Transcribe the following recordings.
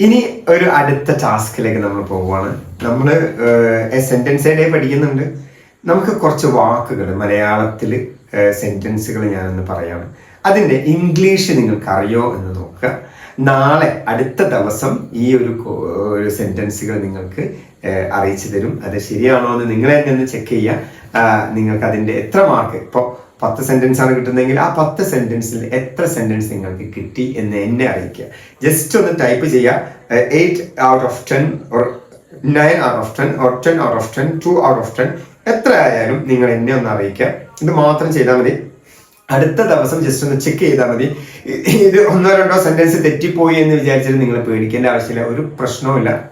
ഇനി ഒരു അടുത്ത ടാസ്കിലേക്ക് നമ്മൾ പോവുകയാണ്. നമ്മൾ സെന്റൻസ് ഡേ പഠിക്കുന്നുണ്ട്. നമുക്ക് കുറച്ച് വാക്കുകൾ മലയാളത്തിൽ സെന്റൻസുകൾ ഞാനൊന്ന് പറയാണ്. അതിന്റെ ഇംഗ്ലീഷ് നിങ്ങൾക്ക് അറിയോ എന്ന് നോക്കുക. നാളെ അടുത്ത ദിവസം ഈ ഒരു ഒരു സെന്റൻസുകൾ നിങ്ങൾക്ക് അറിയിച്ചു തരും. അത് ശരിയാണോ എന്ന് നിങ്ങളെ തന്നെ ചെക്ക് ചെയ്യുക. നിങ്ങൾക്ക് അതിന്റെ എത്ര മാർക്ക് ഇപ്പോൾ പത്ത് സെന്റൻസ് ആണ് കിട്ടുന്നതെങ്കിൽ ആ പത്ത് സെന്റൻസിൽ എത്ര സെന്റൻസ് നിങ്ങൾക്ക് കിട്ടി എന്ന് എന്നെ അറിയിക്കുക. ജസ്റ്റ് ഒന്ന് ടൈപ്പ് ചെയ്യുക. Eight out of ten or nine out of ten or ten out of ten two out of ten എത്ര ആയാലും നിങ്ങൾ എന്നെ ഒന്ന് അറിയിക്കുക. ഇത് മാത്രം ചെയ്താൽ മതി. അടുത്ത ദിവസം ജസ്റ്റ് ഒന്ന് ചെക്ക് ചെയ്താൽ മതി. ഇത് ഒന്നോ രണ്ടോ സെന്റൻസ് തെറ്റിപ്പോയി എന്ന് വിചാരിച്ചിട്ട് നിങ്ങൾ പേടിക്കേണ്ട ആവശ്യമില്ല. ഒരു പ്രശ്നവുമില്ല.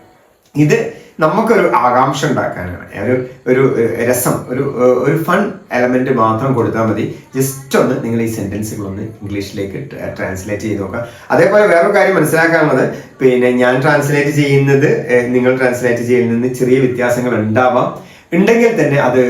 ഇത് നമുക്കൊരു ആകാംക്ഷ ഉണ്ടാക്കാനാണ് ഒരു ഒരു രസം ഒരു ഒരു ഫൺ എലമെന്റ് മാത്രം കൊടുത്താൽ മതി. ജസ്റ്റ് ഒന്ന് നിങ്ങൾ ഈ സെന്റൻസുകളൊന്ന് ഇംഗ്ലീഷിലേക്ക് ട്രാൻസ്ലേറ്റ് ചെയ്ത് നോക്കുക. അതേപോലെ വേറൊരു കാര്യം മനസ്സിലാക്കാനുള്ളത് പിന്നെ ഞാൻ ട്രാൻസ്ലേറ്റ് ചെയ്യുന്നത് നിങ്ങൾ ട്രാൻസ്ലേറ്റ് ചെയ്യുന്നതിന് ചെറിയ വ്യത്യാസങ്ങൾ ഉണ്ടാവാം. ഉണ്ടെങ്കിൽ തന്നെ അത്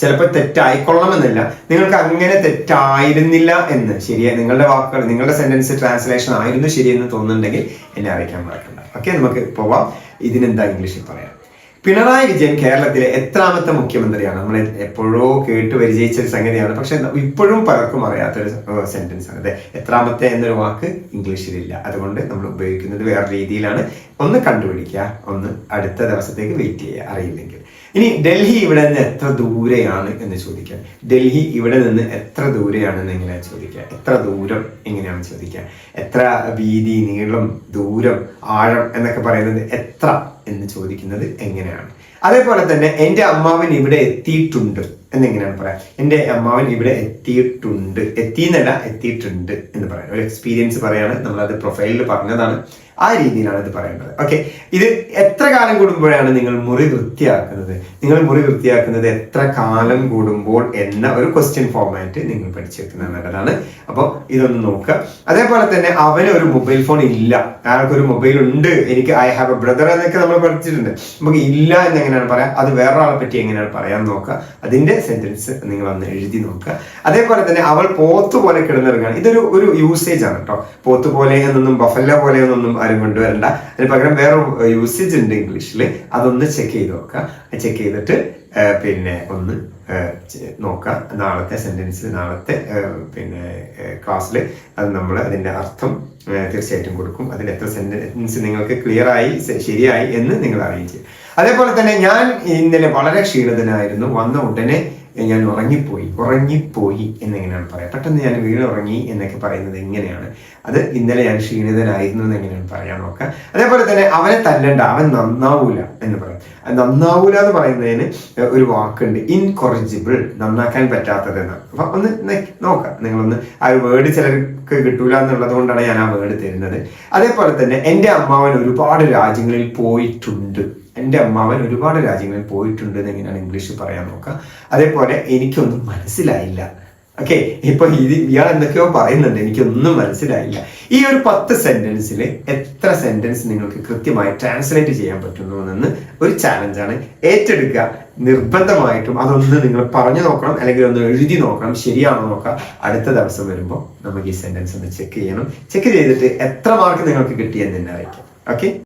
ചിലപ്പോൾ തെറ്റായിക്കൊള്ളണമെന്നില്ല. നിങ്ങൾക്ക് അങ്ങനെ തെറ്റായിരുന്നില്ല എന്ന്. ശരിയായി നിങ്ങളുടെ വാക്കുകൾ നിങ്ങളുടെ സെന്റൻസ് ട്രാൻസ്ലേഷൻ ആയിരുന്നു ശരിയെന്ന് തോന്നുന്നുണ്ടെങ്കിൽ എന്നെ അറിയിക്കാൻ മറക്കണ്ട. ഓക്കെ നമുക്ക് പോവാം. ഇതിനെന്താ ഇംഗ്ലീഷിൽ പറയാം? പിണറായി വിജയൻ കേരളത്തിലെ എത്രാമത്തെ മുഖ്യമന്ത്രിയാണ്? നമ്മൾ എപ്പോഴോ കേട്ട് പരിചയിച്ച ഒരു സംഗതിയാണ്. പക്ഷെ ഇപ്പോഴും പലർക്കും അറിയാത്തൊരു സെന്റൻസ് ആണ്. അതെ എത്രാമത്തെ എന്നൊരു വാക്ക് ഇംഗ്ലീഷിലില്ല. അതുകൊണ്ട് നമ്മൾ ഉപയോഗിക്കുന്നത് വേറെ രീതിയിലാണ്. ഒന്ന് കണ്ടുപിടിക്കുക. ഒന്ന് അടുത്ത ദിവസത്തേക്ക് വെയിറ്റ് ചെയ്യുക. അറിയില്ലെങ്കിൽ. ഇനി ഡൽഹി ഇവിടെ നിന്ന് എത്ര ദൂരെയാണ് എന്ന് ചോദിക്കുക ഡൽഹി ഇവിടെ നിന്ന് എത്ര ദൂരെയാണെന്ന് എങ്ങനെയാണ് ചോദിക്കുക എത്ര ദൂരം എങ്ങനെയാണ് ചോദിക്കുക എത്ര വീതി നീളം ദൂരം ആഴം എന്നൊക്കെ പറയുന്നത് എത്ര എന്ന് ചോദിക്കുന്നത് എങ്ങനെയാണ്. അതേപോലെ തന്നെ എന്റെ അമ്മാവൻ ഇവിടെ എത്തിയിട്ടുണ്ട് എന്നെങ്ങനെയാണ് പറയാം. എന്റെ അമ്മാവൻ ഇവിടെ എത്തിയിട്ടുണ്ട്. എത്തിയെന്നല്ല എത്തിയിട്ടുണ്ട് എന്ന് പറയാം. ഒരു എക്സ്പീരിയൻസ് പറയാണ്. നമ്മളത് പ്രൊഫൈലിൽ പറഞ്ഞതാണ്. ആ രീതിയിലാണ് ഇത് പറയേണ്ടത്. ഓക്കെ ഇത് എത്ര കാലം കൂടുമ്പോഴാണ് നിങ്ങൾ മുറി വൃത്തിയാക്കുന്നത്? നിങ്ങൾ മുറി വൃത്തിയാക്കുന്നത് എത്ര കാലം കൂടുമ്പോൾ എന്ന ഒരു ക്വസ്റ്റ്യൻ ഫോർമാറ്റ് നിങ്ങൾ പഠിച്ചെടുക്കുന്നത് നല്ലതാണ് അപ്പോൾ ഇതൊന്ന് നോക്കുക. അതേപോലെ തന്നെ അവന് ഒരു മൊബൈൽ ഫോൺ ഇല്ല. അയാൾക്ക് ഒരു മൊബൈൽ ഉണ്ട്. എനിക്ക് ഐ ഹാവ് എ ബ്രദർ എന്നൊക്കെ നമ്മൾ പഠിച്ചിട്ടുണ്ട്. നമുക്ക് ഇല്ല എന്ന് എങ്ങനെയാണ് പറയാം? അത് വേറൊരാളെ പറ്റി എങ്ങനെയാണ് പറയാൻ നോക്കുക? അതിന്റെ സെന്റൻസ് നിങ്ങൾ ഒന്ന് എഴുതി നോക്കുക. അതേപോലെ തന്നെ അവൾ പോത്ത് പോലെ കിടന്നിറങ്ങുകയാണ്. ഇതൊരു ഒരു യൂസേജ് ആണ് കേട്ടോ. പോത്ത് പോലെ എന്നൊന്നും ബഫല്ല പോലെ എന്നൊന്നും ആരും കൊണ്ടുവരണ്ട. അതിന് പകരം വേറെ യൂസേജ് ഉണ്ട് ഇംഗ്ലീഷിൽ അതൊന്ന് ചെക്ക് ചെയ്ത് നോക്കുക ചെക്ക് ചെയ്തിട്ട് പിന്നെ ഒന്ന് നോക്കുക നാളത്തെ സെന്റൻസിൽ നാളത്തെ പിന്നെ ക്ലാസ്സിൽ അത് നമ്മൾ അതിന്റെ അർത്ഥം തീർച്ചയായിട്ടും കൊടുക്കും. അതിൽ എത്ര സെന്റൻസ് നിങ്ങൾക്ക് ക്ലിയർ ആയി ശരിയായി എന്ന് നിങ്ങൾ അറിയിച്ചു. അതേപോലെ തന്നെ ഞാൻ ഇന്നലെ വളരെ ക്ഷീണിതനായിരുന്നു. വന്ന ഉടനെ ഞാൻ ഉറങ്ങിപ്പോയി ഉറങ്ങിപ്പോയി എന്നെങ്ങനെയാണ് പറയാം? പെട്ടെന്ന് ഞാൻ വീണുറങ്ങി എന്നൊക്കെ പറയുന്നത് എങ്ങനെയാണ്? അത് ഇന്നലെ ഞാൻ ക്ഷീണിതനായിരുന്നു എന്ന് എങ്ങനെയാണ് പറയാൻ നോക്കുക അതേപോലെ തന്നെ അവനെ തല്ലണ്ട അവൻ നന്നാവൂല എന്ന് പറയാം. നന്നാവൂല എന്ന് പറയുന്നതിന് ഒരു വാക്കുണ്ട് ഇൻകൊറിജിബിൾ നന്നാക്കാൻ പറ്റാത്തത് എന്നാണ് അപ്പൊ ഒന്ന് നോക്കാം. നിങ്ങളൊന്ന് ആ ഒരു വേർഡ് ചിലർക്ക് കിട്ടൂല എന്നുള്ളത് കൊണ്ടാണ് ഞാൻ ആ വേർഡ് തരുന്നത്. അതേപോലെ തന്നെ എന്റെ അമ്മാവൻ ഒരുപാട് രാജ്യങ്ങളിൽ പോയിട്ടുണ്ട്. എന്റെ അമ്മാവൻ ഒരുപാട് രാജ്യങ്ങളിൽ പോയിട്ടുണ്ട് എന്ന് എങ്ങനെയാണ് ഇംഗ്ലീഷ് പറയാൻ നോക്കുക. അതേപോലെ എനിക്കൊന്നും മനസ്സിലായില്ല. ഓക്കെ ഇപ്പൊ ഇത് ഇയാൾ എന്തൊക്കെയോ പറയുന്നുണ്ട്. എനിക്കൊന്നും മനസ്സിലായില്ല. ഈ ഒരു പത്ത് സെന്റൻസിൽ എത്ര സെന്റൻസ് നിങ്ങൾക്ക് കൃത്യമായി ട്രാൻസ്ലേറ്റ് ചെയ്യാൻ പറ്റുന്നു എന്ന് ഒരു ചാലഞ്ചാണ് ഏറ്റെടുക്കുക. നിർബന്ധമായിട്ടും അതൊന്ന് നിങ്ങൾ പറഞ്ഞു നോക്കണം. അല്ലെങ്കിൽ ഒന്ന് എഴുതി നോക്കണം. ശരിയാണോ നോക്കാം അടുത്ത ദിവസം വരുമ്പോൾ നമുക്ക് ഈ സെന്റൻസ് ഒന്ന് ചെക്ക് ചെയ്യണം. ചെക്ക് ചെയ്തിട്ട് എത്ര മാർക്ക് നിങ്ങൾക്ക് കിട്ടിയെന്ന് തന്നെ അറിയിക്കാം. ഓക്കെ